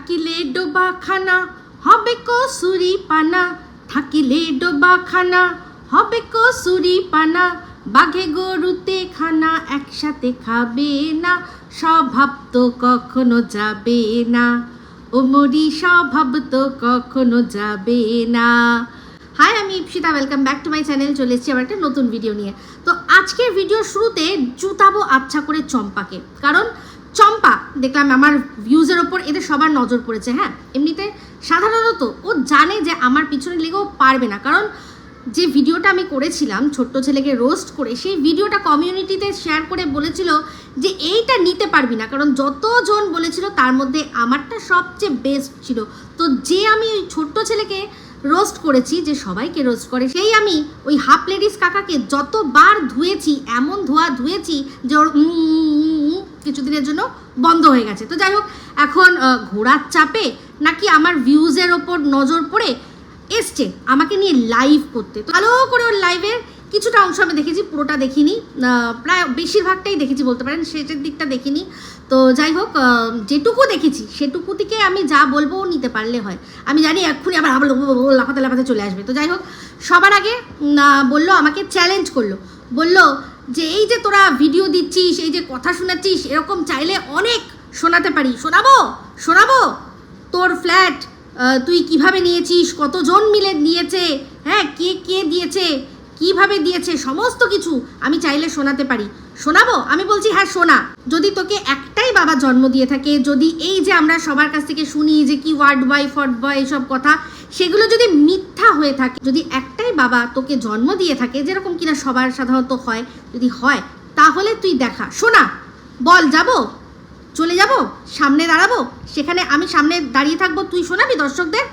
থাকিলে ডোবা খানা হবে কসুরি পানা থাকিলে ডোবা খানা হবে কসুরি পানা বাঘে গরুতে খানা, একসাথে খাবে না। স্বভাব তো কখনো যাবে না। ওমরি, স্বভাব তো কখনো যাবে না। হাই, আমি Ipsita welcome back to my channel চলে এসেছি আবার একটা নতুন ভিডিও নিয়ে। তো আজকের ভিডিও শুরুতে জুতাবো আচ্ছা করে চম্পাকে। কারণ চম্পা, দেখলাম আমার ভিউজের ওপর এদের সবার নজর পড়েছে হ্যাঁ? এমনিতে সাধারণত ও জানে যে আমার পিছনে লেগেও পারবে না। কারণ যে ভিডিওটা আমি করেছিলাম, ছোট্ট ছেলেকে রোস্ট করে, সেই ভিডিওটা কমিউনিটিতে শেয়ার করে বলেছিল যে এইটা নিতে পারবি না। কারণ যতজন বলেছিল, তার মধ্যে আমারটা সবচেয়ে বেস্ট ছিল। তো যে আমি ওই ছোট্ট ছেলেকে রোস্ট করেছি, যে সবাইকে রোস্ট করে, সেই আমি ওই হাফ লেডিস কাকাকে যতবার ধুয়েছি, এমন ধোয়া ধুয়েছি যে ওর কিছুদিনের জন্য বন্ধ হয়ে গেছে। তো যাই হোক, এখন ঘোড়ার চাপে নাকি আমার ভিউজের ওপর নজর পড়ে এসছে আমাকে নিয়ে লাইভ করতে। তো ভালো করে ওর লাইভের কিছুটা অংশ আমি দেখেছি, পুরোটা দেখিনি। প্রায় বেশিরভাগটাই দেখেছি বলতে পারেন, শেষের দিকটা দেখিনি। তো যাই হোক যেটুকু দেখেছি, সেটুকু থেকে আমি যা বলব নিতে পারলে হয়। আমি জানি এক্ষুনি আবার আবার লাফাতে লাফাতে চলে আসবে। তো যাই হোক, সবার আগে বলল, আমাকে চ্যালেঞ্জ করল। বলল যে এই যে তোরা ভিডিও দিচ্ছিস, এই যে কথা শোনাচ্ছিস, এরকম চাইলে অনেক শোনাতে পারি। শোনাবো? শোনাবো? তোর ফ্ল্যাট তুই কীভাবে নিয়েছিস? কতজন মিলে নিয়েছে হ্যাঁ কে কে দিয়েছে? কীভাবে দিয়েছে? সমস্ত কিছু আমি চাইলে শোনাতে পারি। শোনাবো? আমি বলছি হ্যাঁ শোনা। যদি তোকে একটাই বাবা জন্ম দিয়ে থাকে, যদি এই যে আমরা সবার কাছ থেকে শুনি যে কি ওয়ার্ড বয় ফট বয় এইসব কথা সেগুলো যদি মিথ্যা হয়ে থাকে, যদি একটাই বাবা তোকে জন্ম দিয়ে থাকে, যেরকম কিনা সবার সাধারণত হয়, যদি হয়, তাহলে তুই দেখা। শোনা, বল, যাব? চলে যাব? সামনে দাঁড়াবো? সেখানে আমি সামনে দাঁড়িয়ে থাকব, তুই শোনাবি দর্শকদের?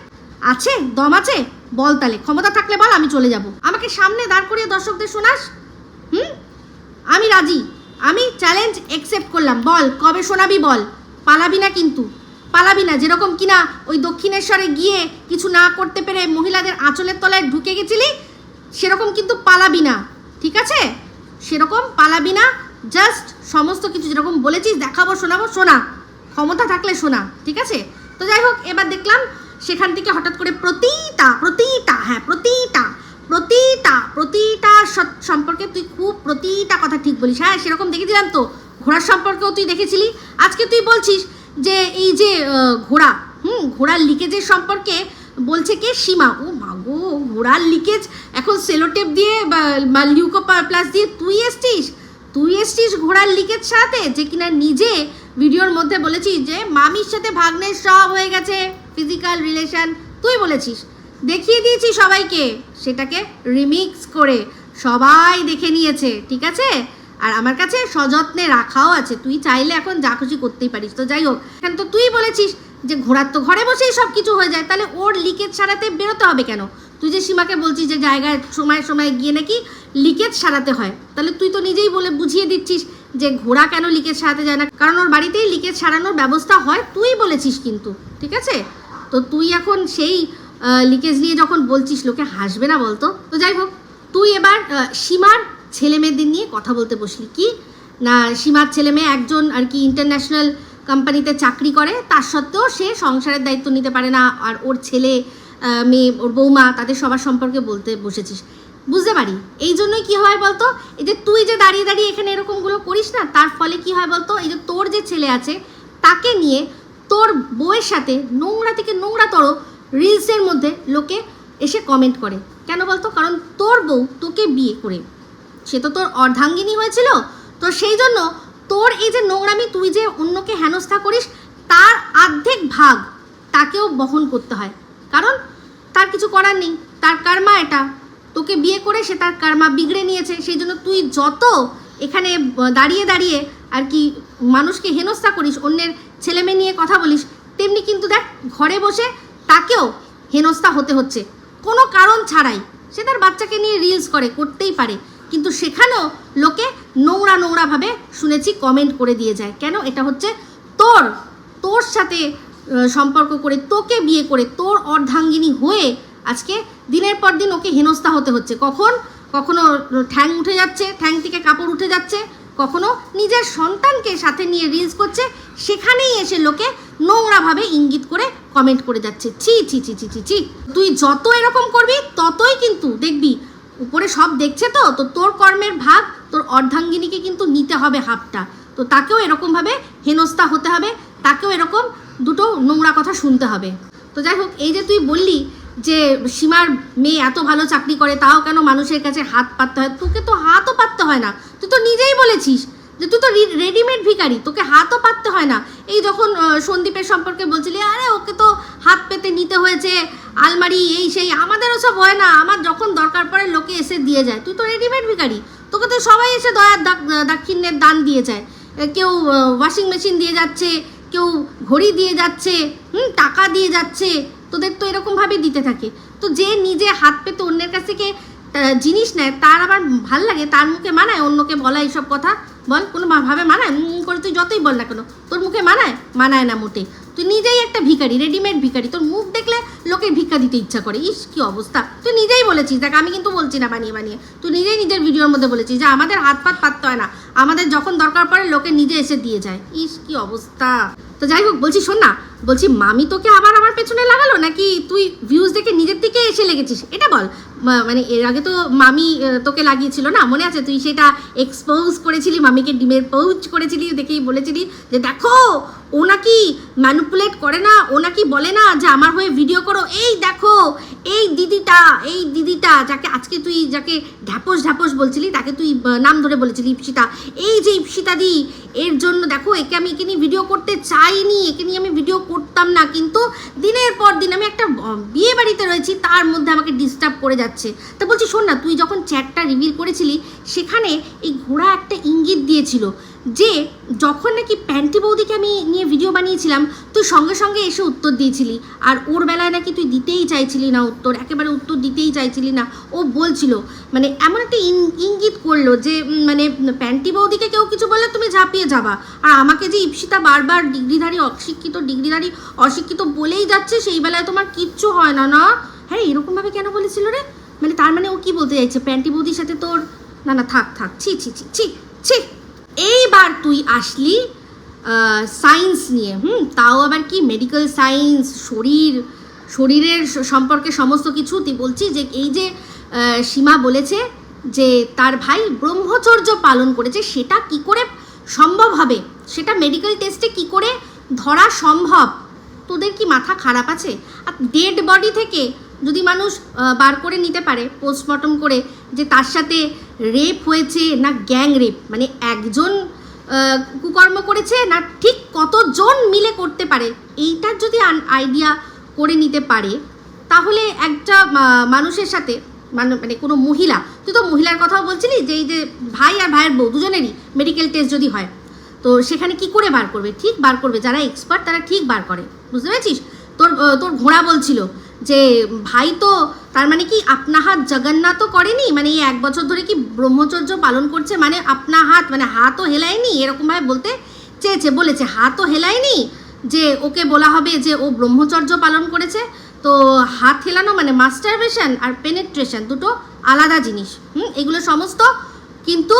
আছে? দম আছে? বল তাহলে। ক্ষমতা থাকলে বল, আমি চলে যাব। আমাকে সামনে দাঁড় করিয়ে দর্শকদের শোনাস? হুম? আমি রাজি। আমি চ্যালেঞ্জ একসেপ্ট করলাম। বল, কবে শোনাবি বল? পালাবি না কিন্তু। পালাবি না। যেরকম কিনা ওই দক্ষিণেশ্বরে গিয়ে কিছু না করতে পেরে মহিলাদের আঁচলের তলায় ঢুকে গেছিলি, সেরকম কিন্তু পালাবি না। ঠিক আছে? সেরকম পালাবি না। জাস্ট সমস্ত কিছু যেরকম বলেছিস, দেখাবো, শোনাবো, শোনা। ক্ষমতা থাকলে শোনা। ঠিক আছে? তো যাই হোক, এবার দেখলাম সেখান থেকে হঠাৎ করে প্রতিটা প্রতিটা হ্যাঁ প্রতিটা প্রতিটা প্রতিটা সম্পর্কে তুই খুব প্রতিটা কথা ঠিক বলিস। হ্যাঁ সেরকম দেখেছিলাম তো। ঘোড়ার সম্পর্কেও তুই দেখেছিলি। আজকে তুই বলছিস যে এই যে ঘোড়া, হুম, ঘোড়ার লিকেজের সম্পর্কে বলছে কে? সীমা। ও মাগো ঘোড়ার লিকেজ এখন সেলোটেপ দিয়ে বা লিউকো প্লাস দিয়ে তুই এসছিস? তুই এসছিস ঘোড়ার লিকেজ সাথে যে কিনা নিজে ভিডিওর মধ্যে বলেছিস যে, মামির সাথে ভাগ্নের সব হয়ে গেছে ফিজিক্যাল রিলেশন তুই বলেছিস। দেখিয়ে দিয়েছি সবাইকে। সেটাকে রিমিক্স করে সবাই দেখে নিয়েছে, ঠিক আছে? আর আমার কাছে সযত্নে রাখাও আছে। তুই চাইলে এখন যা খুশি করতেই পারিস। তো যাই হোক এখন তো তুই বলেছিস যে ঘোড়ার তো ঘরে বসেই সব কিছু হয়ে যায়। তাহলে ওর লিকেজ সারাতে বেরোতে হবে কেন? তুই যে সীমাকে বলছিস যে জায়গায় সময় সময় গিয়ে নাকি লিকেজ সারাতে হয়, তাহলে তুই তো নিজেই বলে বুঝিয়ে দিচ্ছিস যে ঘোড়া কেন লিকেজ সারাতে যায় না? কারণ ওর বাড়িতেই লিকেজ সারানোর ব্যবস্থা হয়, তুই বলেছিস কিন্তু, ঠিক আছে? তো তুই এখন সেই লিকেজ নিয়ে যখন বলছিস, লোকে হাসবে না বলতো? তো যাই হোক, তুই এবার সীমার ছেলে মেয়েদের নিয়ে কথা বলতে বসলি। কি? না, সীমার ছেলে মেয়ে একজন আর কি ইন্টারন্যাশনাল কোম্পানিতে চাকরি করে, তার সত্ত্বেও সে সংসারের দায়িত্ব নিতে পারে না, আর ওর ছেলে মেয়ে, ওর বৌমা, তাদের সবার সম্পর্কে বলতে বসেছিস। বুঝতে পারি? এই জন্যই কি হয় বলতো, এই যে তুই যে দাঁড়িয়ে দাঁড়িয়ে এখানে এরকমগুলো করিস না, তার ফলে কি হয় বলতো, এই যে তোর যে ছেলে আছে, তাকে নিয়ে তোর বউয়ের সাথে নোংরা থেকে নোংরাতর রিলসের মধ্যে লোকে এসে কমেন্ট করে। কেন বলতো? কারণ তোর বউ তোকে বিয়ে করে। সে তো তোর অর্ধাঙ্গিনী হয়েছিল। তো সেই জন্য তোর এই যে নোংরামি, তুই যে অন্যকে হেনস্থা করিস, তার অর্ধেক ভাগ তাকেও বহন করতে হয়। কারণ তার কিছু করার নেই, তার কার্মা এটা। তোকে বিয়ে করে সে তার কার্মা বিগড়ে নিয়েছে, সেই জন্য তুই যত এখানে দাঁড়িয়ে দাঁড়িয়ে আর কি মানুষকে হেনস্থা করিস, অন্যের ছেলে মেয়ে নিয়ে কথা বলিস, তেমনি কিন্তু দেখ, ঘরে বসে তাকেও হেনস্থা হতে হচ্ছে। কোনো কারণ ছাড়াই। সে তার বাচ্চাকে নিয়ে রিলস করে, করতেই পারে। কিন্তু সেখানেও লোকে নোংরা নোংরাভাবে শুনেছি কমেন্ট করে দিয়ে যায়। কেন? এটা হচ্ছে তোর তোর সাথে সম্পর্ক করে, তোকে বিয়ে করে, তোর অর্ধাঙ্গিনী হয়ে আজকে দিনের পর দিন ওকে হেনস্থা হতে হচ্ছে। কখন? কখনো ঠ্যাং উঠে যাচ্ছে, ঠ্যাং থেকে কাপড় উঠে যাচ্ছে, কখনো নিজের সন্তানকে সাথে নিয়ে রিলস করছে, সেখানেই এসে লোকে নোংরাভাবে ইঙ্গিত করে কমেন্ট করে যাচ্ছে। ছি ছি ছি ছি ছি ছি। তুই যত এরকম করবি, ততই কিন্তু দেখবি উপরে সব দেখছে তো তো তোর কর্মের ভাগ, তোর অর্ধাঙ্গিনীকে কিন্তু নিতে হবে হাফটা তো তাকেও এরকমভাবে হেনস্থা হতে হবে, তাকেও এরকম দুটো নোংরা কথা শুনতে হবে। তো যাই হোক, এই যে তুই বললি যে সীমার মেয়ে এত ভালো চাকরি করে, তাও কেন মানুষের কাছে হাত পাততে হয়? তোকে তো হাতও পাততে হয় না। তুই তো নিজেই বলেছিস যে তুই তো রেডিমেড ভিখারি, তোকে হাতও পাততে হয় না। এই যখন সন্দীপের সম্পর্কে বলছিলি, আরে, ওকে তো হাত পেতে নিতে হয়েছে, আলমারি, এই সেই আমাদের ওসব হয় না, আমার যখন দরকার পড়ে লোকে এসে দিয়ে যায়। তুই তো রেডিমেড ভিখারি, তোকে তো সবাই এসে দয়ার দাক- দাক্ষিণ্যের দান দিয়ে যায়। কেউ ওয়াশিং মেশিন দিয়ে যাচ্ছে, কেউ ঘড়ি দিয়ে যাচ্ছে, হুম, টাকা দিয়ে যাচ্ছে, তোদের তো এরকমভাবে দিতে থাকে। তো যে নিজে হাত পেতে অন্যের কাছ থেকে জিনিস নেয়, তার আবার ভালো লাগে, তার মুখে মানায়, অন্যকে বলা এইসব কথা। বল কোনো ভাবে মানায়? করে তুই যতই বল না কেন, তোর মুখে মানায়? মানায় না মোটে। তুই নিজেই একটা ভিখারি রেডিমেড ভিখারি। তোর মুখ দেখলে লোকের ভিক্ষা দিতে ইচ্ছা করে। ইস, কি অবস্থা। তুই নিজেই বলেছিস, দেখ, আমি কিন্তু বলছি না বানিয়ে বানিয়ে। তুই নিজেই নিজের ভিডিওর মধ্যে বলেছিস যে আমাদের হাত পাত পাততে হয় না। আমাদের যখন দরকার পড়ে, লোকে নিজে এসে দিয়ে যায়। ইস, কি অবস্থা। তো যাই হোক, বলছি, শোন না বলছি, মামি তোকে আবার আমার পেছনে লাগালো? নাকি তুই ভিউজ দেখে নিজের দিকে এসে লেগেছিস? এটা বল। মানে এর আগে তো মামি তোকে লাগিয়েছিল না? মনে আছে? তুই সেটা এক্সপোজ করেছিলি, মামিকে ডিমের পৌঁছ করেছিলি, দেখেই বলেছিলি যে, দেখো ও নাকি ম্যানুপুলেট করে না, ও নাকি বলে না যে আমার হয়ে ভিডিও করো? এই দেখো, এই দিদিটা এই দিদিটা যাকে আজকে তুই যাকে ঢ্যাপস ঢ্যাপস বলছিলি, তাকে তুই নাম ধরে বলেছিলি ইপসিতা। এই যে ইপসিতা দি, এর জন্য দেখো, একে আমি একে নিয়ে ভিডিও করতে চাইনি, একে নিয়ে আমি ভিডিও করতাম না, কিন্তু দিনের পর দিন আমি একটা বিয়ে বাড়িতে রয়েছি, তার মধ্যে আমাকে ডিস্টার্ব করে যাচ্ছে। তা বলছি, শোন না, তুই যখন চ্যাটটা রিভিল করেছিলি, সেখানে এই ঘোড়া একটা ইঙ্গিত দিয়েছিল যে যখন নাকি প্যান্টি বৌদিকে আমি নিয়ে ভিডিও বানিয়েছিলাম, তুই সঙ্গে সঙ্গে এসে উত্তর দিয়েছিলি। আর ওর বেলায় নাকি তুই দিতেই চাইছিলি না উত্তর, একেবারে উত্তর দিতেই চাইছিলি না। ও বলছিল মানে এমন একটা ইঙ্গিত করল যে মানে প্যান্টি বৌদিকে কেউ কিছু বললে তুমি ঝাঁপিয়ে যাবা। আর আমাকে যে ইপসিতা বারবার ডিগ্রিধারী, অশিক্ষিত ডিগ্রিধারী, অশিক্ষিত বলেই যাচ্ছে, সেই বেলায় তোমার কিচ্ছু হয় না না? হ্যাঁ এরকমভাবে কেন বলেছিল রে? মানে তার মানে ও কি বলতে চাইছে? প্যান্টি বৌদির সাথে তোর না না, থাক থাক, ছি ছি ছি ছি ছি। এইবার তুই আসলি সায়েন্স নিয়ে, হুম? তাও আবার কি মেডিকেল সায়েন্স শরীর, শরীরের সম্পর্কে সমস্ত কিছু তুই বলছিস যে এই যে সীমা বলেছে যে তার ভাই ব্রহ্মচর্য পালন করেছে, সেটা কি করে সম্ভব হবে? সেটা মেডিকেল টেস্টে কি করে ধরা সম্ভব? তোদের কি মাথা খারাপ আছে? আর ডেড বডি থেকে যদি মানুষ বার করে নিতে পারে পোস্টমর্টম করে যে তার সাথে রেপ হয়েছে না গ্যাং রেপ মানে একজন কুকর্ম করেছে না ঠিক কতজন মিলে করতে পারে? এইটার যদি আইডিয়া করে নিতে পারে, তাহলে একটা মানুষের সাথে মানে মানে কোনো মহিলা, তুই তো মহিলার কথাও বলছিলি যে এই যে ভাই আর ভাইয়ের বউ দুজনেরই মেডিকেল টেস্ট যদি হয়, তো সেখানে কি করে বার করবে? ঠিক বার করবে। যারা এক্সপার্ট তারা ঠিক বার করে। বুঝতে পেরেছিস? তোর তোর ঘোড়া বলছিল যে ভাই তো, তার মানে কি আপনা হাত জগন্নাথও করেনি? মানে এই এক বছর ধরে কি ব্রহ্মচর্য পালন করছে? মানে আপনা হাত মানে হাতও হেলায়নি? এরকমভাবে বলতে চেয়েছে, বলেছে, হাতও হেলায়নি? যে ওকে বলা হবে যে ও ব্রহ্মচর্য পালন করেছে। তো হাত হেলানো মানে মাস্টারবেশন আর পেনেট্রেশন দুটো আলাদা জিনিস। হুম, এগুলো সমস্ত কিন্তু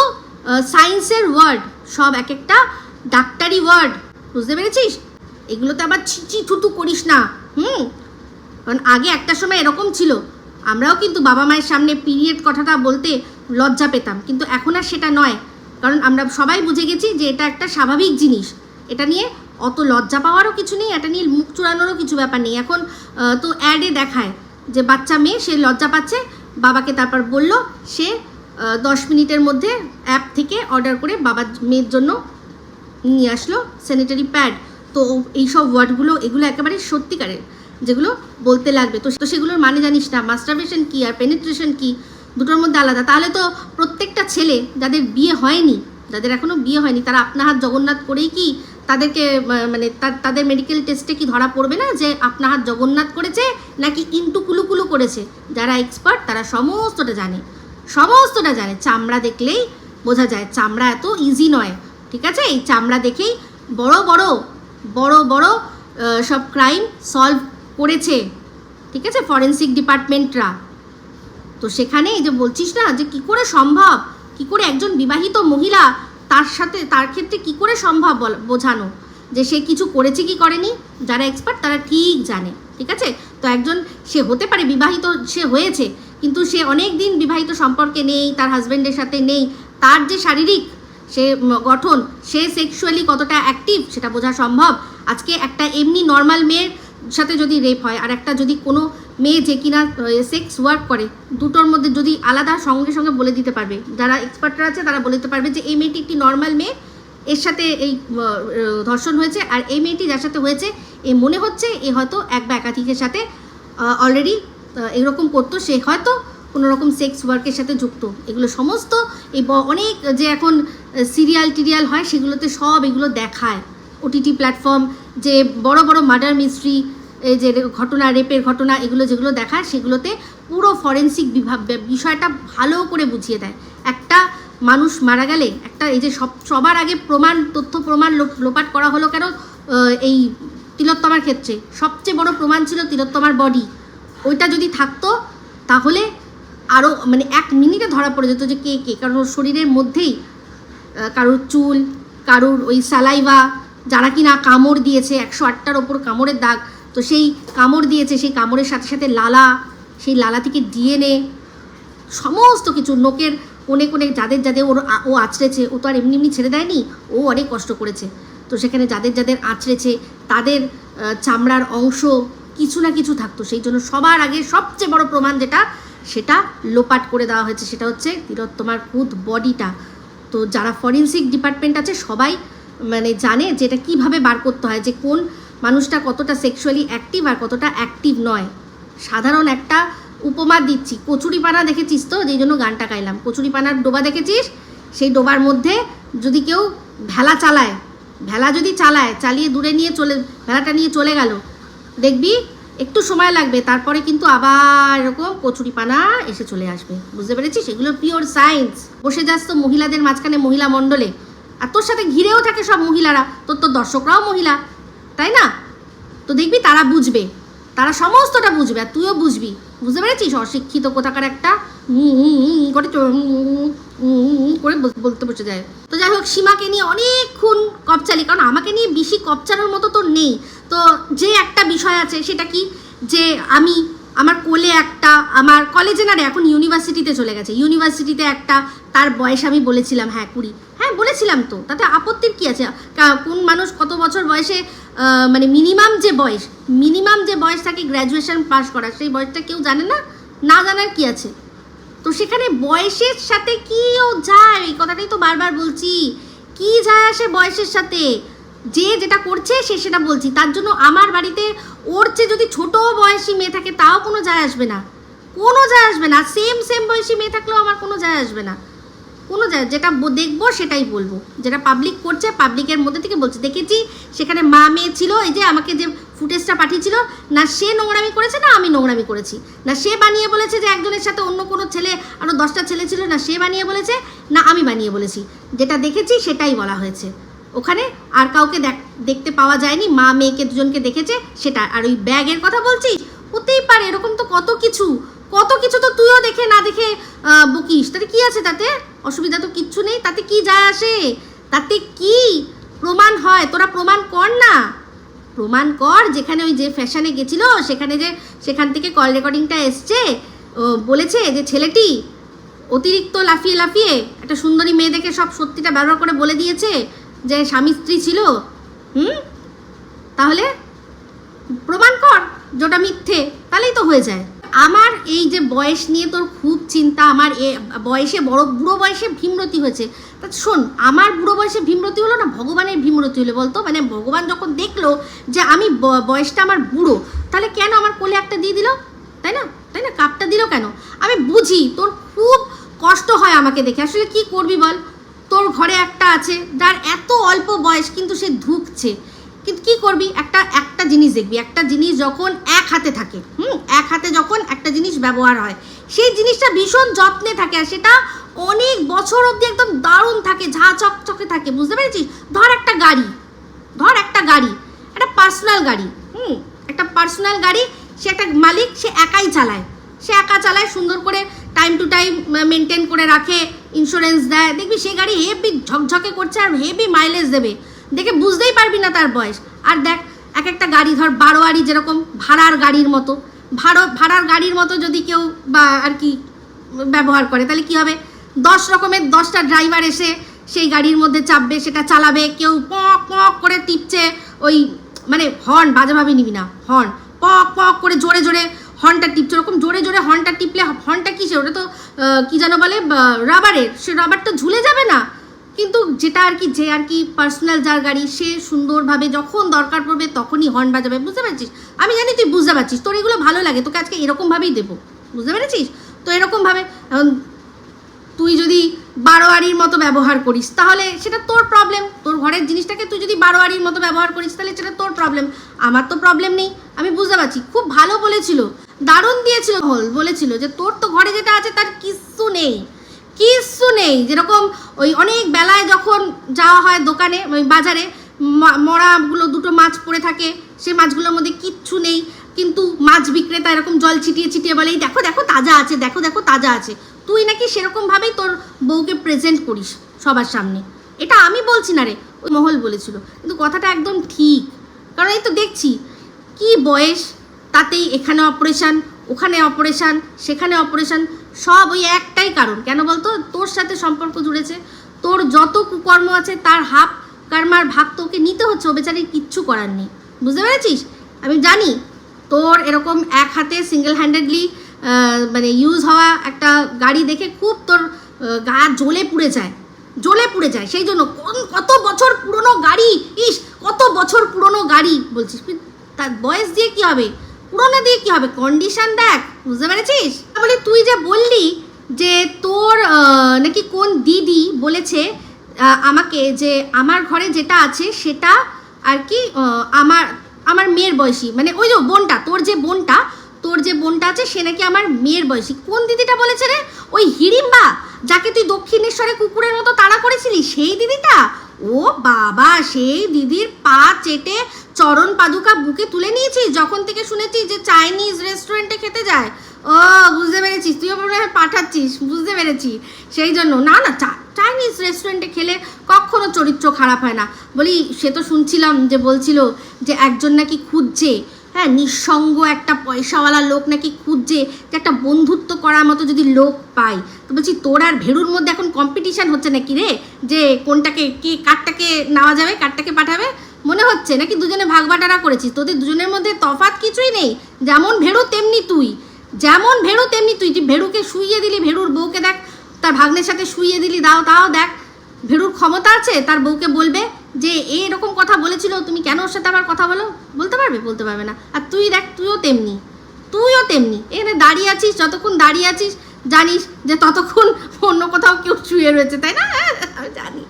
সায়েন্সের ওয়ার্ড সব এক একটা ডাক্তারি ওয়ার্ড বুঝতে পেরেছিস? এগুলোতে আবার ছিচি থুতু করিস না। হুম কারণ আগে একটা সময় এরকম ছিল। আমরাও কিন্তু বাবা মায়ের সামনে পিরিয়ড কথাটা বলতে লজ্জা পেতাম। কিন্তু এখন আর সেটা নয়। কারণ আমরা সবাই বুঝে গেছি যে এটা একটা স্বাভাবিক জিনিস। এটা নিয়ে অত লজ্জা পাওয়ারও কিছু নেই, এটা নিয়ে মুখ চুরানোরও কিছু ব্যাপার নেই। এখন তো অ্যাডে দেখায় যে বাচ্চা মেয়ে, সে লজ্জা পাচ্ছে, বাবাকে তারপর বলল, সে দশ মিনিটের মধ্যে অ্যাপ থেকে অর্ডার করে বাবার মেয়ের জন্য নিয়ে আসলো স্যানিটারি প্যাড তো এইসব ওয়ার্ডগুলো এগুলো একেবারে সত্যিকারের। যেগুলো বলতে লাগবে। তো সেগুলোর মানে জানিস না মাস্টারবেশন কী আর পেনিট্রেশন কী? দুটোর মধ্যে আলাদা। তাহলে তো প্রত্যেকটা ছেলে যাদের বিয়ে হয়নি, যাদের এখনও বিয়ে হয়নি, তারা আপনা হাত জগন্নাথ করেই কি তাদেরকে মানে তাদের মেডিকেল টেস্টে কি ধরা পড়বে না যে আপনা হাত জগন্নাথ করেছে নাকি ইন্টু কুলু কুলু করেছে? যারা এক্সপার্ট তারা সমস্তটা জানে। সমস্তটা জানে। চামড়া দেখলেই বোঝা যায়, চামড়া এত ইজি নয়, ঠিক আছে? এই চামড়া দেখেই বড় বড় বড় বড় সব ক্রাইম সলভ করেছে। ঠিক আছে? ফরেন্সিক ডিপার্টমেন্টরা তো সেখানে এই যে বলছিস না যে কি করে সম্ভব? কি করে একজন বিবাহিত মহিলা তার সাথে, তার ক্ষেত্রে কি করে সম্ভব বোঝানো? যে সে কিছু করেছে কি করেনি? যারা এক্সপার্ট তারা ঠিক জানে। ঠিক আছে? তো একজন, সে হতে পারে বিবাহিত, সে হয়েছে। কিন্তু সে অনেক দিন বিবাহিত সম্পর্কে নেই, তার হাজব্যান্ডের সাথে নেই। তার যে শারীরিক, সে গঠন, সে সেক্সুয়ালি কতটা অ্যাক্টিভ সেটা বোঝা সম্ভব। আজকে একটা এমনি নর্মাল মেয়ের সাথে যদি রেপ হয়, আর একটা যদি কোনো মেয়ে যে কিনা সেক্স ওয়ার্ক করে, দুটোর মধ্যে যদি আলাদা সঙ্গে সঙ্গে বলে দিতে পারবে। যারা এক্সপার্টরা আছে, তারা বলে দিতে পারবে যে, এই মেয়েটি একটি নর্মাল মেয়ে, এর সাথে এই ধর্ষণ হয়েছে, আর এই মেয়েটি যার সাথে হয়েছে, এ মনে হচ্ছে এ হয়তো এক বা একাধিকের সাথে অলরেডি এরকম করতো, সে হয়তো কোনো রকম সেক্স ওয়ার্কের সাথে যুক্ত। এগুলো সমস্ত, এই অনেক যে এখন সিরিয়াল টিরিয়াল হয়, সেগুলোতে সব এগুলো দেখায়। ওটিটি প্ল্যাটফর্ম যে বড় বড় মার্ডার মিস্ট্রি যে ঘটনা রেপের ঘটনা, এগুলো যেগুলো দেখায়, সেগুলোতে পুরো ফরেন্সিক বিভাগ, বিষয়টা ভালো করে বুঝিয়ে দেয়। একটা মানুষ মারা গেলে, একটা এই যে সব, সবার আগে প্রমাণ, তথ্য প্রমাণ লোপ- লোপাট করা হলো কেন? এই তিলোত্তমার ক্ষেত্রে। সবচেয়ে বড় প্রমাণ ছিল তিলোত্তমার বডি ওইটা যদি থাকতো, তাহলে আরও মানে এক মিনিটে ধরা পড়ে যেত যে কে কে। কারণ শরীরের মধ্যেই কারোর চুল, কারোর ওই সালাইভা যারা কিনা কামড় দিয়েছে, একশো আটটার ওপর কামড়ের দাগ, তো সেই কামড় দিয়েছে, সেই কামড়ের সাথে সাথে লালা, সেই লালা থেকে ডিএনএ, সমস্ত কিছু নোকের কোণে কোণে যাদের যাদের ওর ও আছড়েছে ও তো আর এমনি এমনি ছেড়ে দেয়নি, ও অনেক কষ্ট করেছে। তো সেখানে যাদের যাদের আছড়েছে তাদের চামড়ার অংশ কিছু না কিছু থাকতো। সেই জন্য সবার আগে সবচেয়ে বড় প্রমাণ যেটা, সেটা লোপাট করে দেওয়া হয়েছে, সেটা হচ্ছে তিলোত্তমার খুদ বডিটা তো যারা ফরেন্সিক ডিপার্টমেন্ট আছে, সবাই মানে জানে যে এটা কীভাবে বার করতে হয়, যে কোন মানুষটা কতটা সেক্সুয়ালি অ্যাক্টিভ আর কতটা অ্যাক্টিভ নয়। সাধারণ একটা উপমা দিচ্ছি। কচুরিপানা দেখেছিস তো? যেই জন্য গানটা গাইলাম। কচুরিপানার ডোবা দেখেছিস? সেই ডোবার মধ্যে যদি কেউ ভেলা চালায়, ভেলা যদি চালায়, চালিয়ে দূরে নিয়ে চলে, ভেলাটা নিয়ে চলে গেল, দেখবি একটু সময় লাগবে, তারপরে কিন্তু আবার এরকম কচুরিপানা এসে চলে আসবে। বুঝতে পেরেছিস? এগুলো পিওর সায়েন্স বসে যাস তো মহিলাদের মাঝখানে মহিলা মণ্ডলে। আর তোর সাথে ঘিরেও থাকে সব মহিলারা। তোর তোর দর্শকরাও মহিলা, তাই না? তো দেখবি তারা বুঝবে। তারা সমস্তটা বুঝবে আর তুইও বুঝবি। বুঝতে পেরেছিস? অশিক্ষিত কোথাকার একটা করে করে বলতে বসে যায়। তো যাই হোক, সীমাকে নিয়ে অনেকক্ষণ কপচালি কারণ আমাকে নিয়ে বেশি কপচানোর মতো তো নেই। তো যে একটা বিষয় আছে সেটা কি? যে আমি আমার কোলে একটা, আমার কলেজে না এখন ইউনিভার্সিটিতে চলে গেছে। ইউনিভার্সিটিতে একটা, তার বয়স আমি বলেছিলাম হ্যাঁ কুড়ি। হ্যাঁ বলেছিলাম তো। তাতে আপত্তির কি আছে? কোন মানুষ কত বছর বয়সে মানে মিনিমাম যে বয়স মিনিমাম যে বয়স থাকে গ্র্যাজুয়েশন পাস করা সেই বয়সটা কেউ জানে না? না জানার কি আছে? তো সেখানে বয়সের সাথে কিও যায়? এই কথাটাই তো বারবার বলছি। কি যায় আসে বয়সের সাথে? যে যেটা করছে, সে সেটা বলছি। তার জন্য আমার বাড়িতে ওর চেয়ে যদি ছোট বয়সী মেয়ে থাকে, তাও কোনো যায় আসবে না। কোনো যায় আসবে না। সেম সেম বয়সী মেয়ে থাকলেও আমার কোনো যায় আসবে না। কোনো যেটা দেখব সেটাই বলব। যেটা পাবলিক করছে পাবলিকের মধ্যে থেকে বলছে, দেখেছি, সেখানে মা মেয়ে ছিল, এই যে আমাকে যে ফুটেজটা পাঠিয়েছিল, না সে নোংরামি করেছে, না আমি নোংরামি করেছি। না সে বানিয়ে বলেছে যে একজনের সাথে অন্য কোনো ছেলে আরও দশটা ছেলে ছিল, না সে বানিয়ে বলেছে, না আমি বানিয়ে বলেছি। যেটা দেখেছি সেটাই বলা হয়েছে। ওখানে আর কাউকে দেখ দেখতে পাওয়া যায়নি, মা মেয়েকে দুজনকে দেখেছে, সেটা আর ওই ব্যাগের কথা বলছি হতেই পারে, এরকম তো কত কিছু। কত কিছু তো তুইও দেখে না দেখে বকিস। তাতে কি আছে তাতে? অসুবিধা তো কিচ্ছু নেই। তাতে কি যায় আসে? তাতে কি প্রমাণ হয়? তোরা প্রমাণ কর না। প্রমাণ কর যেখানে ওই যে ফ্যাশনে গেছিল, সেখানে যে, সেখান থেকে কল রেকর্ডিংটা এসছে। বলেছে যে ছেলেটি অতিরিক্ত লাফিয়ে লাফিয়ে একটা সুন্দরী মেয়ে দেখে সব সত্যিটা ব্যবহার করে বলে দিয়েছে যে স্বামী স্ত্রী ছিল। হুম? তাহলে প্রমাণ কর, যেটা মিথ্যে, তাহলেই তো হয়ে যায়। আমার এই যে বয়স নিয়ে তোর খুব চিন্তা, আমার এ বয়সে বড়, বুড়ো বয়সে ভীমরতি হয়েছে। তা শোন, আমার বুড়ো বয়সে ভীমরতি হলো না, ভগবানের ভীমরতি হলো বলতো? মানে ভগবান যখন দেখল যে আমি বয়সটা আমার বুড়ো, তাহলে কেন আমার কোলে একটা দিয়ে দিল? তাই না? তাই না? কাপটা দিল কেন? আমি বুঝি, তোর খুব কষ্ট হয় আমাকে দেখে। আসলে কি করবি বল? তোর ঘরে একটা আছে, যার এত অল্প বয়স কিন্তু সে ধুকছে। কিন্তু কি করবি? একটা একটা জিনিস দেখবি। একটা জিনিস যখন এক হাতে থাকে, হুম? এক হাতে যখন একটা জিনিস ব্যবহার হয়, সেই জিনিসটা ভীষণ যত্নে থাকে আর সেটা অনেক বছর অবধি একদম দারুণ থাকে, ঝা চকচকে থাকে, বুঝতে পেরেছিস? ধর একটা গাড়ি, ধর একটা গাড়ি, একটা পার্সোনাল গাড়ি, হুম? একটা পার্সোনাল গাড়ি, সে একটা মালিক, সে একাই চালায়। সে একা চালায়, সুন্দর করে টাইম টু টাইম মেনটেন করে রাখে ইন্স্যুরেন্স দেয়। দেখবি সে গাড়ি হেভি ঝকঝকে করছে আর হেভি মাইলেজ দেবে। দেখে বুঝতেই পারবি না তার বয়স। আর দেখ এক একটা গাড়ি ধর, বারোয়ারি যেরকম ভাড়ার গাড়ির মতো। ভাড়ো, ভাড়ার গাড়ির মতো যদি কেউ বা আর কি ব্যবহার করে, তাহলে কি হবে? দশ রকমের দশটা ড্রাইভার এসে সেই গাড়ির মধ্যে চাপবে, সেটা চালাবে, কেউ পক পক করে টিপছে, ওই মানে হর্ন বাজেভাবে নিবি না হর্ন পক পক করে জোরে জোরে হর্নটা টিপছে, ওরকম জোরে জোরে হর্নটা টিপলে হর্নটা কিসে ওটা তো কি যেন বলে রাবারের সে রাবার তো ঝুলে যাবে না। কিন্তু যেটা আর কি, যে আর কি পার্সোনাল যার গাড়ি, সে সুন্দরভাবে যখন দরকার পড়বে তখনই হর্ন বাজাবে। বুঝতে পারছিস? আমি জানি তুই বুঝতে পারছিস। তোর এগুলো ভালো লাগে, তোকে আজকে এরকমভাবেই দেবো। বুঝতে পেরেছিস? তো এরকমভাবে তুই যদি বারোয়ারির মতো ব্যবহার করিস, তাহলে সেটা তোর প্রবলেম তোর ঘরের জিনিসটাকে তুই যদি বারোয়ারির মতো ব্যবহার করিস, তাহলে সেটা তোর প্রবলেম আমার তো প্রবলেম নেই। আমি বুঝতে পারছি। খুব ভালো বলেছিল। দারুণ দিয়েছিল। হল বলেছিল যে তোর তো ঘরে যেটা আছে তার কিচ্ছু নেই। কিচ্ছু নেই। যেরকম ওই অনেক বেলায় যখন যাওয়া হয় দোকানে, ওই বাজারে মরাগুলো দুটো মাছ পড়ে থাকে, সে মাছগুলোর মধ্যে কিচ্ছু নেই। কিন্তু মাছ বিক্রেতা এরকম জল ছিটিয়ে ছিটিয়ে বলে, "এই দেখো দেখো, তাজা আছে, দেখো দেখো, তাজা আছে। তুই নাকি সেরকমভাবেই তোর বউকে প্রেজেন্ট করিস সবার সামনে। এটা আমি বলছি না রে, ওই মহল বলেছিল। কিন্তু কথাটা একদম ঠিক। কারণ এই তো দেখছি, কি বয়স, তাতেই এখানে অপারেশন ওখানে অপারেশন সেখানে অপারেশন সব ওই একটাই কারণ। কেন বলতো? তোর সাথে সম্পর্ক জুড়েছে, তোর যত কুকর্ম আছে, তার হাফ কারমার ভাগ তোকে নিতে হচ্ছে ও বেচারির কিচ্ছু করার নেই। বুঝতে পেরেছিস? আমি জানি তোর এরকম এক হাতে সিঙ্গেল হ্যান্ডেডলি মানে ইউজ হওয়া একটা গাড়ি দেখে খুব তোর গা জ্বলে পুড়ে যায়, জ্বলে পুড়ে যায়। সেই জন্য কত বছর পুরনো গাড়ি? ইস, কত বছর পুরনো গাড়ি? বলছিস তার বয়স দিয়ে কি হবে? পুরনো দিয়ে কি হবে? কন্ডিশন দেখ, বুঝতে পেরেছিস? বলে তুই যে বললি যে তোর নাকি কোন দিদি বলেছে আমাকে যে আমার ঘরে যেটা আছে সেটা আর কি আমার আমার মেয়ের বয়সী। মানে ওই যে বোনটা, তোর যে বোনটা, তোর যে বোনটা আছে সে নাকি আমার মেয়ের বয়সী। কোন দিদিটা বলেছে রে? ওই হিড়িম্বা, যাকে তুই দক্ষিণেশ্বরে কুকুরের মতো তাড়া করেছিলি, সেই দিদিটা? ও বাবা, সেই দিদির পা চেটে চরণ পাদুকা বুকে তুলে নিয়েছি। যখন থেকে শুনেছি যে চাইনিজ রেস্টুরেন্টে খেতে যায়। ও, বুঝতে পেরেছিস, তুইও মনে পাঠাচ্ছিস, বুঝতে পেরেছি। সেই জন্য, না না, চা- চাইনিজ রেস্টুরেন্টে খেলে কখনো চরিত্র খারাপ হয় না। বলি, সে তো শুনছিলাম যে বলছিল যে একজন নাকি খুঁজছে। হ্যাঁ নিঃসঙ্গ একটা পয়সাওয়ালা লোক নাকি খুঁজছে যে একটা বন্ধুত্ব করার মতো যদি লোক পাই তো বলছি, তোর আর ভেড়ুর মধ্যে এখন কম্পিটিশন হচ্ছে নাকি রে? যে কোনটাকে, কে, কারটাকে নেওয়া যাবে, কারটাকে পাঠাবে? মনে হচ্ছে নাকি দুজনে ভাগ বাটারা করেছিস? তোদের দুজনের মধ্যে তফাৎ কিছুই নেই। যেমন ভেড়ু তেমনি তুই। যেমন ভেড়ু তেমনি তুই। তুই ভেড়ুকে শুইয়ে দিলি ভেড়ুর বউকে দেখ। তার ভাগ্নের সাথে শুইয়ে দিলি, দাও, তাও দেখ। ভেড়ুর ক্ষমতা আছে? তার বউকে বলবে যে এই এরকম কথা বলেছিল, তুমি কেন ওর সাথে আবার কথা বলো? বলতে পারবে? বলতে পারবে না। আর তুই দেখ, তুইও তেমনি। তুইও তেমনি। এখানে দাঁড়িয়ে আছিস, যতক্ষণ দাঁড়িয়ে আছিস, জানিস যে ততক্ষণ অন্য কোথাও কেউ শুয়ে রয়েছে, তাই না? জানি।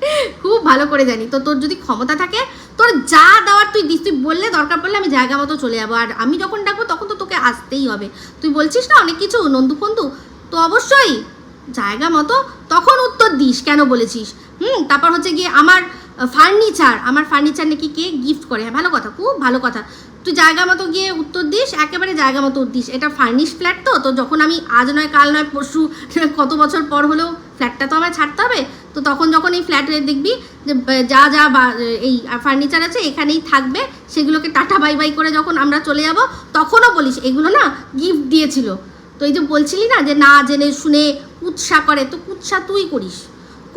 খুব ভালো করে জানি। তো তোর যদি ক্ষমতা থাকে, তোর যা দেওয়ার তুই দিস, তুই বললে, দরকার পড়লে আমি জায়গা মতো চলে যাব। আর আমি যখন ডাকবো, তখন তো তোকে আসতেই হবে। তুই বলছিস না অনেক কিছু, নন্দু ফন্দু? তো অবশ্যই, জায়গা মতো তখন উত্তর দিস, কেন বলেছিস? হুম, তারপর হচ্ছে গিয়ে আমার ফার্নিচার, আমার ফার্নিচার নাকি কে গিফট করে? হ্যাঁ ভালো কথা, খুব ভালো কথা। তুই জায়গা মতো গিয়ে উত্তর দিস, একেবারে জায়গা মতো দিস। এটা ফার্নিশ ফ্ল্যাট তো তো যখন আমি, আজ নয়, কাল নয়, পরশু, কত বছর পর হলেও ফ্ল্যাটটা তো আমায় ছাড়তে হবে। তো তখন যখন এই ফ্ল্যাটে দেখবি যে যা যা এই ফার্নিচার আছে, এখানেই থাকবে। সেগুলোকে টাটা, বাই বাই করে যখন আমরা চলে যাব, তখনও বলিস, এগুলো না গিফট দিয়েছিল। তো এই যে বলছিলি না যে, না জেনে শুনে কুৎসা করে, তো কুৎসা তুই করিস।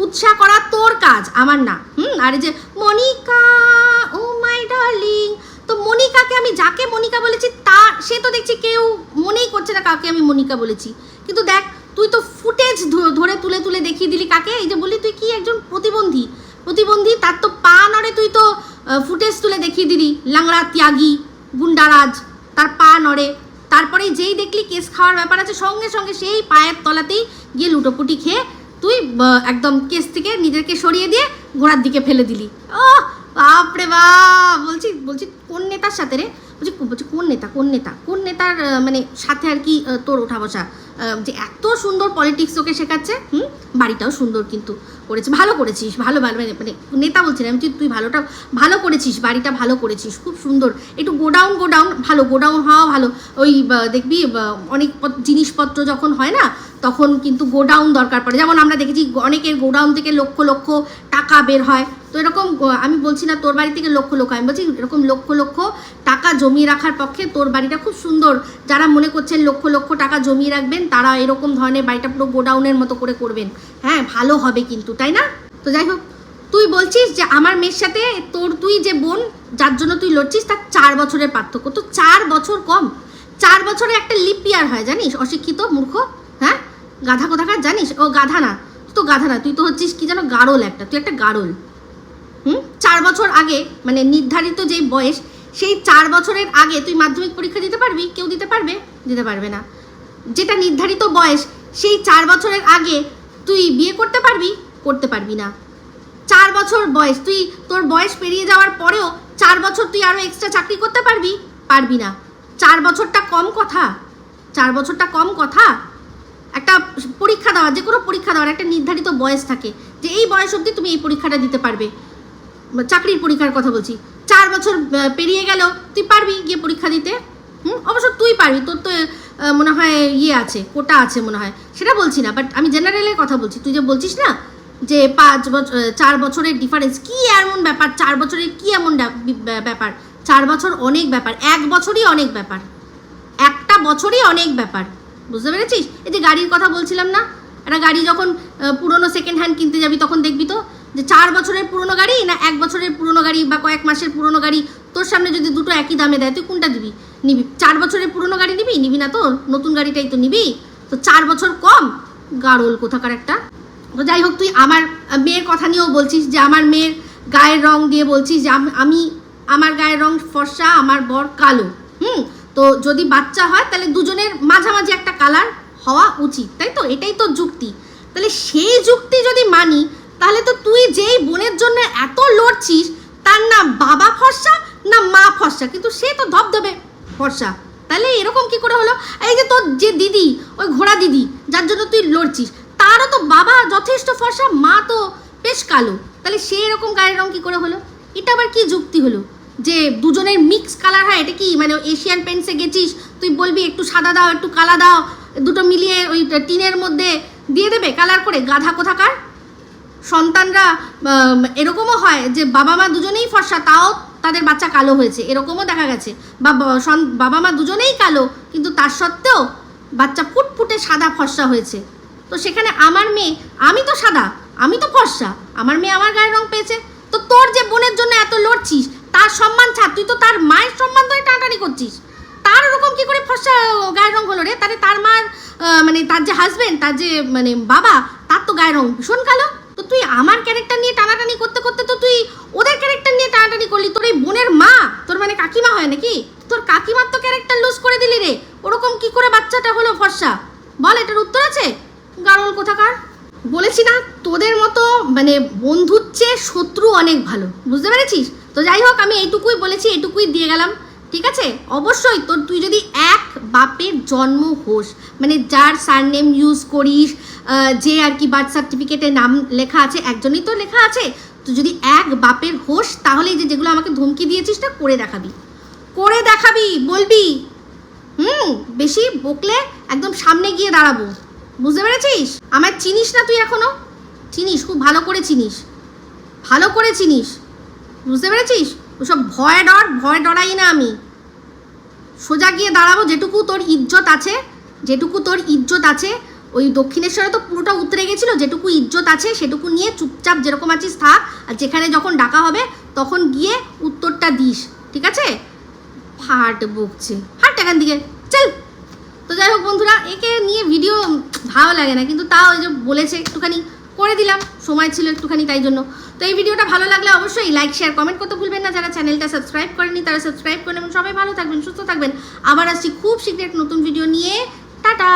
কুৎসা করা তোর কাজ, আমার না। হুম? আর যে মনিকা, ও মাই ডার্লিং, তো মনিকাকে আমি যাকে মনিকা বলেছি তা সে তো দেখছি কেউ মনেই করছে না কাকে আমি মনিকা বলেছি। কিন্তু দেখ, তুই তো ফুটেজ ধরে তুলে তুলে দেখিয়ে দিলি কাকে? এই যে বললি তুই কি একজন প্রতিবন্ধী? প্রতিবন্ধী, তার তো পা নড়ে তুই তো ফুটেজ তুলে দেখিয়ে দিলি। লাংড়া, ত্যাগী, গুন্ডারাজ, তার পা নড়ে। তারপরে যেই দেখলি কেস খাওয়ার ব্যাপার আছে, সঙ্গে সঙ্গে সেই পায়ের তলাতেই গিয়ে লুটোপুটি খেয়ে তুই একদম কেস থেকে নিজেকে সরিয়ে দিয়ে ঘোড়ার দিকে ফেলে দিলি। ও বাপরে বা বলছি বলছি কোন নেতার সাথে রে? বলছি বলছি, কোন নেতা কোন নেতা? কোন নেতার মানে সাথে আর কি তোর ওঠা বসা যে এত সুন্দর পলিটিক্স ওকে শেখাচ্ছে, হুম? বাড়িটাও সুন্দর কিন্তু করেছে, ভালো করেছিস, ভালো ভালো মানে মানে নেতা বলছি না তুই- ভালোটা, ভালো করেছিস, বাড়িটা ভালো করেছিস, খুব সুন্দর, একটু গোডাউন গোডাউন, ভালো, গোডাউন হওয়া ভালো, ওই দেখবি অনেক পত- জিনিসপত্র যখন হয় না, তখন কিন্তু গোডাউন দরকার পড়ে, যেমন আমরা দেখেছি, অনেকের গোডাউন থেকে লক্ষ লক্ষ টাকা বের হয় তো এরকম আমি বলছি না তোর বাড়ি থেকে লক্ষ লক্ষ, আমি বলছি এরকম লক্ষ লক্ষ টাকা জমিয়ে রাখার পক্ষে তোর বাড়িটা খুব সুন্দর। যারা মনে করছেন লক্ষ লক্ষ টাকা জমিয়ে রাখবেন, তারা এরকম ধরনের বাড়িটা পুরো গোডাউনের মতো করে করবেন। হ্যাঁ ভালো হবে কিন্তু, তাই না? তো যাই হোক, তুই বলছিস যে আমার মেয়ের সাথে তোর, তুই যে বোন, যার জন্য তুই লড়ছিস তার চার বছরের পার্থক্য। তো চার বছর কম। চার বছরে একটা লিপ ইয়ার হয়, জানিস? অশিক্ষিত, মূর্খ হ্যাঁ? গাধা কোথাকার, জানিস? ও গাধা না তো গাধা না, তুই তো হচ্ছিস কি যেন গাড়ল একটা, তুই একটা গাড়ল হুম? চার বছর আগে মানে নির্ধারিত যে বয়স, সেই চার বছরের আগে তুই মাধ্যমিক পরীক্ষা দিতে পারবি? কেউ দিতে পারবে? দিতে পারবে না। যেটা নির্ধারিত বয়স, সেই চার বছরের আগে তুই বিয়ে করতে পারবি? করতে পারবি না। চার বছর বয়স, তুই তোর বয়স পেরিয়ে যাওয়ার পরেও চার বছর তুই আরও এক্সট্রা চাকরি করতে পারবি? পারবি না। চার বছরটা কম কথা। চার বছরটা কম কথা। একটা পরীক্ষা দেওয়া যে কোনো পরীক্ষা দেওয়ার একটা নির্ধারিত বয়স থাকে, যে এই বয়স অবধি তুমি এই পরীক্ষাটা দিতে পারবে। চাকরির পরীক্ষার কথা বলছি। চার বছর পেরিয়ে গেল, তুই পারবি গিয়ে পরীক্ষা দিতে? হুম? অবশ্য তুই পারবি, তোর তো মনে হয় ইয়ে আছে, কোটা আছে মনে হয়। সেটা বলছি না বাট আমি জেনারেলের কথা বলছি। তুই যে বলছিস না যে পাঁচ বছর চার বছরের ডিফারেন্স কি এমন ব্যাপার? চার বছরের কি এমন ব্যাপার? চার বছর অনেক ব্যাপার, এক বছরই অনেক ব্যাপার। একটা বছরই অনেক ব্যাপার। বুঝতে পেরেছিস? এই যে গাড়ির কথা বলছিলাম না, একটা গাড়ি যখন পুরনো সেকেন্ড হ্যান্ড কিনতে যাবি, তখন দেখবি তো যে চার বছরের পুরনো গাড়ি না এক বছরের পুরনো গাড়ি বা কয়েক মাসের পুরনো গাড়ি? তোর সামনে যদি দুটো একই দামে দেয়, তুই কোনটা দিবি? নিবি। চার বছরের পুরনো গাড়ি নিবি? নিবি না তো নতুন গাড়িটাই তো নিবি। তো চার বছর কম? গাড়োল কোথাকার একটা। তো যাই হোক, তুই আমার মেয়ের কথা নিয়েও বলছিস যে আমার মেয়ের গায়ের রং দিয়ে বলছিস যে আমি আমার গায়ের রং ফর্সা, আমার বর কালো। হুম? তো যদি বাচ্চা হয়, তাহলে দুজনের মাঝামাঝি একটা কালার হওয়া উচিত। তাই তো? এটাই তো যুক্তি। তাহলে সেই যুক্তি যদি মানি তাহলে তো তুই যেই বোনের জন্য এত লড়ছিস, তার না বাবা ফর্সা না মা ফর্সা? কিন্তু সে তো ধবধবে ফর্সা। তাহলে এরকম কি করে হলো? এই যে তোর যে দিদি, ওই ঘোড়া দিদি, যার জন্য তুই লড়ছিস, তারও তো বাবা যথেষ্ট ফর্সা, মা তো বেশ কালো। তাহলে সে এরকম গায়ের রং কি করে হলো? এটা আবার কি যুক্তি হলো? যে দুজনের মিক্স কালার হয়, এটা কি? মানে এশিয়ান পেন্টসে গেছিস, তুই বলবি একটু সাদা দাও, একটু কালা দাও, দুটো মিলিয়ে ওই টিনের মধ্যে দিয়ে দেবে কালার করে? গাধা কোথাকার? সন্তানরা এরকমও হয় যে বাবা মা দুজনেই ফর্সা, তাও তাদের বাচ্চা কালো হয়েছে। এরকমও দেখা গেছে। বা বাবা মা দুজনেই কালো, কিন্তু তার সত্ত্বেও বাচ্চা ফুটফুটে সাদা ফর্সা হয়েছে। তো সেখানে আমার মেয়ে, আমি তো সাদা, আমি তো ফর্সা, আমার মেয়ে আমার গায়ের রং পেয়েছে। তো তোর যে বোনের জন্য এত লড়ছিস, তার সম্মান ছাড়, তুই তো তার মায়ের সম্মান ধরে টানাটানি করছিস। তার ওরকম কি করে ফর্সা গায়ের রং হলো রে? তাহলে তার মার মানে তার যে হাজবেন্ড তার যে মানে বাবা, তার তো গায়ের রং ভীষণ কালো। তুই আমার ক্যারেক্টার নিয়ে টানাটানি করতে করতে তো তুই ওদের ক্যারেক্টার নিয়ে টানাটানি করলি। তোর এই বোনের মা, তোর মানে কাকিমা হয় নাকি? তোর কাকিমার তো ক্যারেক্টার লুজ করে দিলি রে। ওরকম কি করে বাচ্চাটা হলো ফর্সা? বল, এটার উত্তর আছে? গারল কোথাকার? বলেছি না, তোদের মতো মানে বন্ধুর চেয়ে শত্রু অনেক ভালো। বুঝতে পেরেছিস? তো যাই হোক, আমি এইটুকুই বলেছি, এইটুকুই দিয়ে গেলাম। ঠিক আছে? অবশ্যই তোর, তুই যদি এক বাপের জন্ম হোস মানে যার সারনেম ইউজ করিস যে আর কি বার্থ সার্টিফিকেটে নাম লেখা আছে, একজনই তো লেখা আছে। তো যদি এক বাপের হোস তাহলে যে যেগুলো আমাকে ধমকি দিয়েছিস না করে দেখাবি। করে দেখাবি, বলবি। হুম, বেশি বকলে একদম সামনে গিয়ে দাঁড়াবো। বুঝতে পেরেছিস? আমার চিনিস না তুই এখনও? চিনিস, খুব ভালো করে চিনিস। ভালো করে চিনিস। বুঝতে পেরেছিস? ওসব ভয় ডর, ভয় ডরাই না আমি। সোজা গিয়ে দাঁড়াবো যেটুকু তোর ইজ্জত আছে, যেটুকু তোর ইজ্জত আছে, ওই দক্ষিণেশ্বরে তো পুরোটা উতরে গেছিল, যেটুকু ইজ্জত আছে সেটুকু নিয়ে চুপচাপ যেরকম আছিস থাক, আর যেখানে যখন ডাকা হবে তখন গিয়ে উত্তরটা দিস, ঠিক আছে? ফাট বকছে। হাট এখান দিকে, চল। তো যাই হোক বন্ধুরা, একে নিয়ে ভিডিও ভালো লাগে না, কিন্তু তাও ওই যে বলেছে একটুখানি, করে দিলাম। সময় ছিল একটুখানি তাই জন্য। তো এই ভিডিওটা ভালো লাগলে অবশ্যই লাইক শেয়ার কমেন্ট করতে ভুলবেন না। যারা চ্যানেলটা সাবস্ক্রাইব করেনি তারা সাবস্ক্রাইব করেন এবং সবাই ভালো থাকবেন, সুস্থ থাকবেন। আবার আসছি খুব শীঘ্র নতুন ভিডিও নিয়ে। টাটা!